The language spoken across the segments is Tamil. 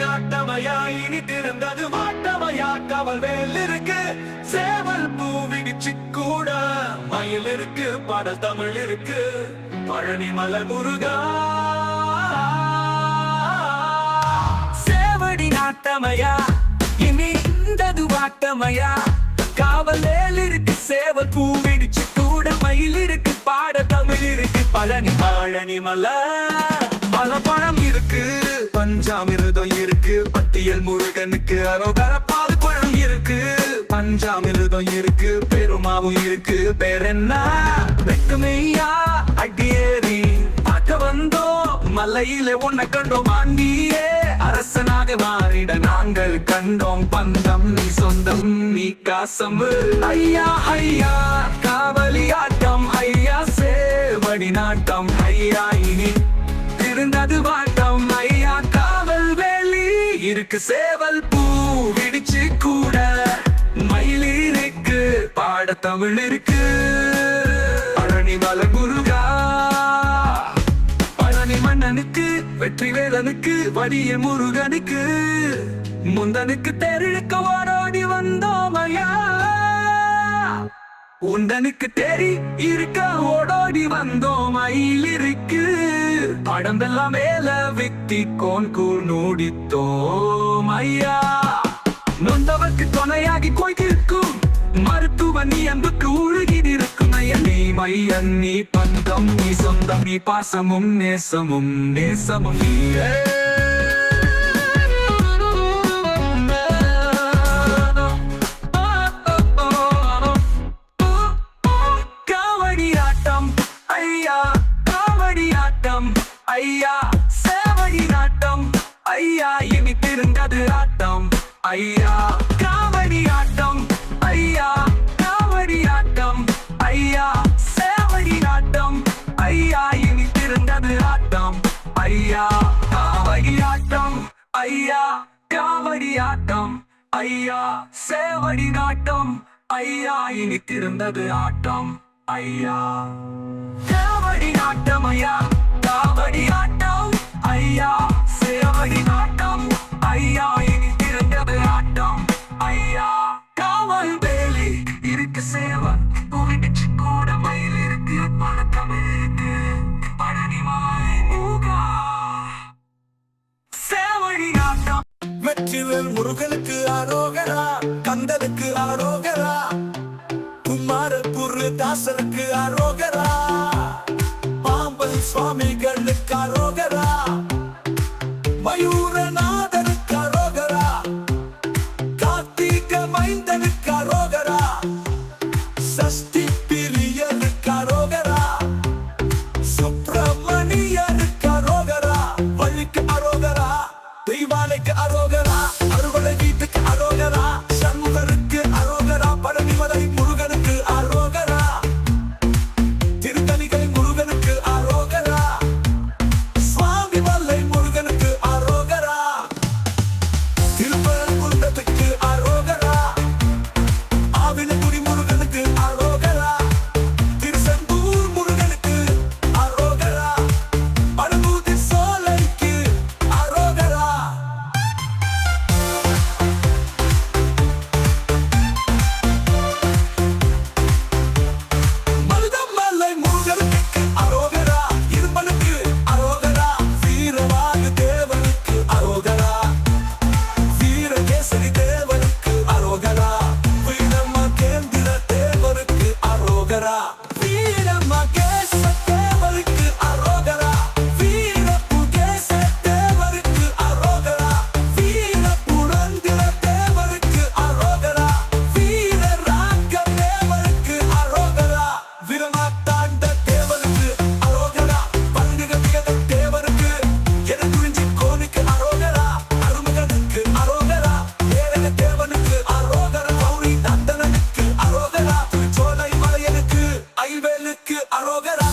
நாட்டமையா இனி திறந்தது மாட்டமையா கவல் வேல் இருக்கு சேவல் பூவிடிச்சு கூட. மயில் இருக்கு பாடல் தமிழ் இருக்கு. பழனி மலர் முருகா. சேவடி நாட்டமையா இனி இந்தது வாட்டமையா காவல் வேல் இருக்கு சேவல் பூவிடிச்சு கூட. மயில் இருக்கு பாட தமிழ் இருக்கு. பழனி பழனி மலர் பல பழம் இருக்கு. பஞ்சாமிருதம் இருக்கு. பட்டியல் முருகனுக்கு அரோகர குழம் இருக்கு. பஞ்சாமிருதம் இருக்கு பெருமாவும் இருக்கு. பேர் என்ன வெக்குமையா அடியேறி பார்க்க வந்தோம். மலையில உன்னை கண்டோம் ஆண்டியே. அரசனாக மாறிட நாங்கள் கண்டோம். பந்தம் நீ சொந்தம் நீ காசம் ஐயா ஐயா காவலி ஆட்டம் ஐயா சேவடி நாட்டம். ஐயா இருக்கு. சேவல் பூ விடிச்சு கூட மயில் இருக்கு. பாட தமிழ் இருக்கு. பழனி மல முருகா. பழனி மன்னனுக்கு வெற்றி வேலனுக்கு வடிய முருகனுக்கு முந்தனுக்கு தெருக்க ஓடோடி வந்தோமையா உந்தனுக்கு தெரி இருக்க ஓடோடி வந்தோம் மயில் இருக்கு. படம்பெல்லாம் மேல வித்தி கோன் கூர் நூடித்தோம் ஐயா. நொந்தவர்க்கு துணையாகி கொய்திருக்கும் மருத்துவ நீ அன்புக்கு உருகி இருக்கும் நீ மையன் நீ பந்தம் நீ சொந்தம் நீ பாசமும் நேசமும் நேசமும். நீயே ஐயா சேவடி நாட்டம் ஐயா இனி திருந்தது ஆட்டம் ஐயா காவடி ஆட்டம் ஐயா காவடி ஆட்டம் ஐயா சேவடி நாட்டம் ஐயா இனி திருந்தது ஆட்டம் ஐயா காவடி ஆட்டம் ஐயா காவடி ஆட்டம் ஐயா சேவடி நாட்டம் ஐயா இனி திருந்தது ஆட்டம் ஐயா காவடி நாட்டம் ஐயா ஐயா சேவடி நாட்டம். ஐயா இனி திருந்தது ஆட்டம். ஐயா காவல் வேலி. இருக்கு சேவன் புவிடிச்சு கூட மயில் இருக்கு. பணத்தமிழ் இருக்கு பழனி மாலை மூகா சேவடி நாட்டம். வெற்றிவேல் முருகனுக்கு ஆரோகரா கந்தனுக்கு ஆரோகரா குமாரபுரு தாசனுக்கு ஆரோகரா பாம்பன் சுவாமிகளுக்கு ஆரோகரா.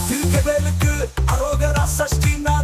திருக்கவேலுக்கு அரோகரா சஷ்டி நான்